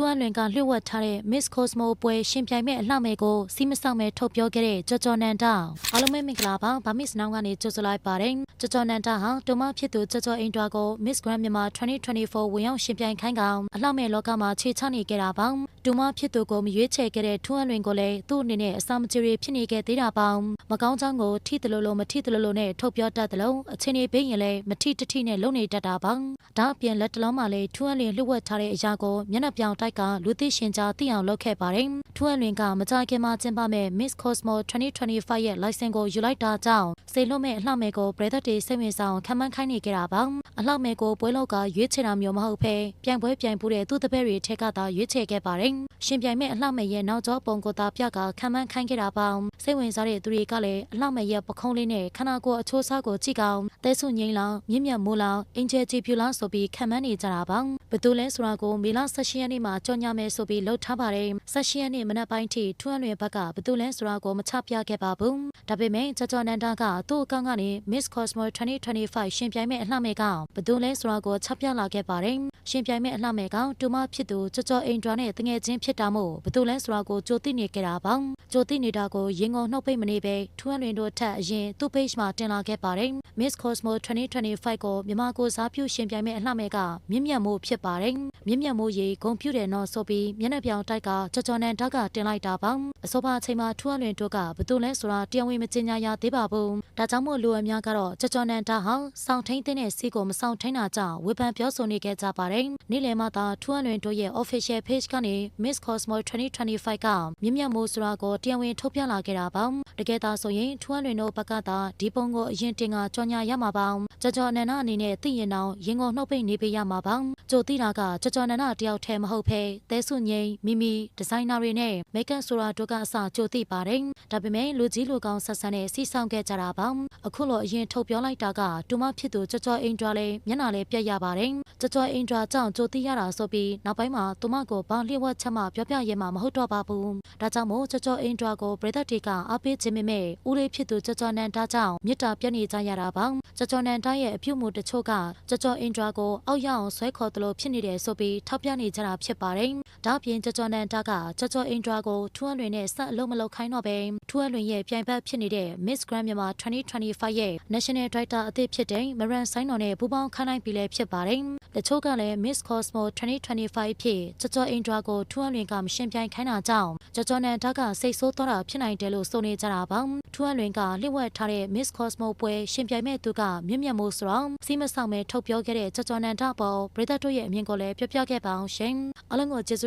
ထူအန်လွင်ကလျှို့ဝှက်ထားတဲ့ Miss Cosmo ပွဲရှင်ပြိုင်မဲ့အလှမဲ့ကိုစီးမဆောင်မဲ့ထုတ်ပြောခဲ့တဲ့ကြော်ကြော်နန်တာအားလုံးပဲမင်္ဂလာပါဗာမစ်နောင်ကနေကြိုဆိုလိုက်ပါတယ်ကြော်ကြော်နန်တာဟာတူမဖြစ်သူကြော်ကြော်အင်တွာကို Miss Grand Myanmar 2024ဝင်ရောက်ရှင်ပြိုင်ခိုင်းကောင်အလှမဲ့လောကမှာခြေချနေခဲ့တာပါ တူမဖြစ်သူကိုမရွေးချယ်ခဲ့တဲ့ထူအန်လွင်ကိုလည်းသူ့အနေနဲ့အစာမကြေရီဖြစ်နေခဲ့သေးတာပေါ့မကောင်းချောင်းကိုထိတလို့လို့မထိတလို့လို့နဲ့ထုတ်ပြောတတ်တယ်လို့အချင်းကြီးပေးရင်လည်းမထိတထိနဲ့လုံနေတတ်တာပါဒါအပြင်လက်တလုံးမှာလည်းထူအန်လွင်လှုပ်ဝက်ထားတဲ့အရာကိုမျက်နှာပြောင်တိုက်ကလူသိရှင်ကြားသိအောင်လုပ်ခဲ့ပါတယ်ထူအန်လွင်ကမကြခင်မှာကျင်းပမဲ့ Miss Cosmo 2025ရဲ့ license ကိုယူလိုက်တာကြောင့်စေလွတ်မဲ့အလှမဲ့ကိုပရိသတ်တွေစိတ်ဝင်စားအောင်ခံမှန်းခိုင်းနေကြတာပါ အလှမဲ့ကိုပွဲလောက်ကရွေးချယ်တာမျိုးမဟုတ်ဘဲပြိုင်ပွဲပြိုင်ပူးတဲ့သူ့တပည့်တွေထက်ကသာရွေးချယ်ခဲ့ပါတယ်ရှင်ပြိုင်မဲ့အလှမဲ့ရဲ့နောက်ကျောပုံကိုသာပြကခံမှန်းခိုင်းခဲ့တာပါစိတ်ဝင်စားတဲ့သူတွေကလည်းအလှမဲ့ရဲ့ပခုံးလေးနဲ့ခနာကိုအချိုးစားကိုကြည့်ကောင်သဲဆုငိမ့်လောင်မြင့်မြတ်မိုးလောင်အင်ဂျယ်ဂျီပြူလောင်ဆိုပြီးခံမှန်းနေကြတာပါဘသူလဲဆိုတာကိုမေလ16ရက်နေ့မှာကြော်ညာမယ်ဆိုပြီးလှုပ်ထားပါတယ်16ရက်နေ့မနက်ပိုင်းထိထူအန်လွင်ဘက်ကဘသူလဲဆိုတာကိုမချပြခဲ့ပါဘူးဒါပေမဲ့ကြော်ကြော်နန်တာကသူ့အကောင့်ကနေ Miss Cosmo 2025ရှင်ပြိုင်မဲ့အလှမဲ့ကဘသူလဲဆိုတာကိုချပြလာခဲ့ပါတယ်ရှင်ပြိုင်မဲ့အလှမဲ့ကတူမဖြစ်သူကြော်ကြော်အိမ်တွာနဲ့တငယ်ချင်းဖြစ်တာမို့ဘသူလဲဆိုတာကိုကြိုသိနေကြတာပါကြိုသိနေတာကိုရင်ကုန်နှုတ်ပိတ်မနေပဲထူအန်လွင်တို့ထက်အရင်သူ့ page မှာတင်လာခဲ့ပါတယ် Miss Cosmo 2025ကိုမြန်မာကိုစားပြုရှင်ပြိုင်မဲ့အလှမဲ့ကမြင့်မြတ်မှုဖြစ်ပါတယ်မြင့်မြတ်မှုရေဂုံပြူတယ်နော်ဆိုပြီးမျက်နှာပြောင်တိုက်ကကြော်ကြော်နန်တက်ကတင်လိုက်တာပါအစောပါအချိန်မှာထူအန်လွင်တို့ကဘသူလဲဆိုတာတရားဝင်မကြေညာရသေးပါဘူးဒါကြောင့်မို့လူအများကတော့ကြော်ကြော်နန်တာဟာစောင့်ထိန်တဲ့စီကိုမစောင့်ထိန်တာကြောင့်ဝေဖန်ပြောဆိုနေခဲ့ကြပါတယ်နေ့လယ်မှသာထူအန်လွင်တို့ရဲ့ official page ကနေ Miss Cosmo 2025ကမြင့်မြတ်မှုဆိုတာကိုတရားဝင်ထုတ်ပြလာခဲ့တာပါတကယ်သာဆိုရင်ထူအန်လွင်တို့ဘက်ကသာဒီပုံကိုအရင်တင်ကကြော်ညာရမှာပါကြော်ကြော်နန်နာအနေနဲ့သိရင်တော့ရင်ကုန်နှုတ်ပိတ်နေပေးရမှာပါကြိုသိတာကကြော်ကြော်နန်နာတယောက်တည်းမဟုတ်ဘဲသဲဆုငိမ့်မိမိဒီဇိုင်နာတွေနဲ့မိတ်ကပ်ဆိုတာတို့ကအစကြိုသိပါတယ်ဒါပေမဲ့လူကြီးလူကောင်းဆက်ဆံနဲ့စီဆောင်ခဲ့ကြတာပါအခုလိုအရင်ထုတ်ပြောလိုက်တာကတူမဖြစ်သူကြော်ကြော်အင်ဒရာလေးမျက်နှာလေးပြက်ရပါတယ်ကြော်ကြော်အင်ဒရာကြောင့်ကြိုသိရတာဆိုပြီးနောက်ပိုင်းမှာတူမကိုဘာလျှို့ဝှက်ချက်မှပြောပြရဲမှာမဟုတ်တော့ပါဘူးဒါကြောင့်မို့ကြော်ကြော်အင်ဒရာကိုပရိသတ်တွေကအားပေးခြင်းမဲ့ဦးလေးဖြစ်သူကြော်ကြော်နန်တာကြောင့်မြစ်တာပြက်နေကြရတာပါကြော်ကြော်နန်တာရဲ့အပြုတ်မှုတချို့ကကြော်ကြော်အင်ဒရာကိုအောက်ရအောင်ဆွဲခေါ်သလိုဖြစ်နေတယ်ဆိုပြီးထောက်ပြနေကြတာဖြစ်ပါတယ် ဒါ့အပြင်ကြော်ကြော်နန်တာကကြော်ကြော်အင်ဒရာကိုထူအန်လွင်နဲ့ဆက်အလုံးမလုံးခိုင်းတော့ပဲထူအန်လွင်ရဲ့ပြိုင်ဘက်ဖြစ်နေတဲ့ Miss Grand Myanmar 2025ရဲ့ National Director အသစ်ဖြစ်တဲ့ Maran ဆိုင်းတော်နဲ့ပူးပေါင်းခိုင်းနိုင်ပြီလည်းဖြစ်ပါတယ်။တချို့ကလည်း Miss Cosmo 2025ဖြစ်ကြော်ကြော်အင်ဒရာကိုထူအန်လွင်ကမရှင်ပြိုင်ခိုင်းတာကြောင့်ကြော်ကြော်နန်တာကစိတ်ဆိုးသွားတာဖြစ်နိုင်တယ်လို့ဆိုနေကြတာပါ။ထူအန်လွင်ကလျှို့ဝှက်ထားတဲ့ Miss Cosmo ပွဲရှင်ပြိုင်မဲ့သူကမြင့်မြတ်မိုးဆိုတော့စီးမဆောင်မဲ့ထုတ်ပြောခဲ့တဲ့ကြော်ကြော်နန်တာပေါ်ပရိသတ်တို့ရဲ့အမြင်ကိုလည်းပြောပြခဲ့ပါအောင်ရှင်။အားလုံးကို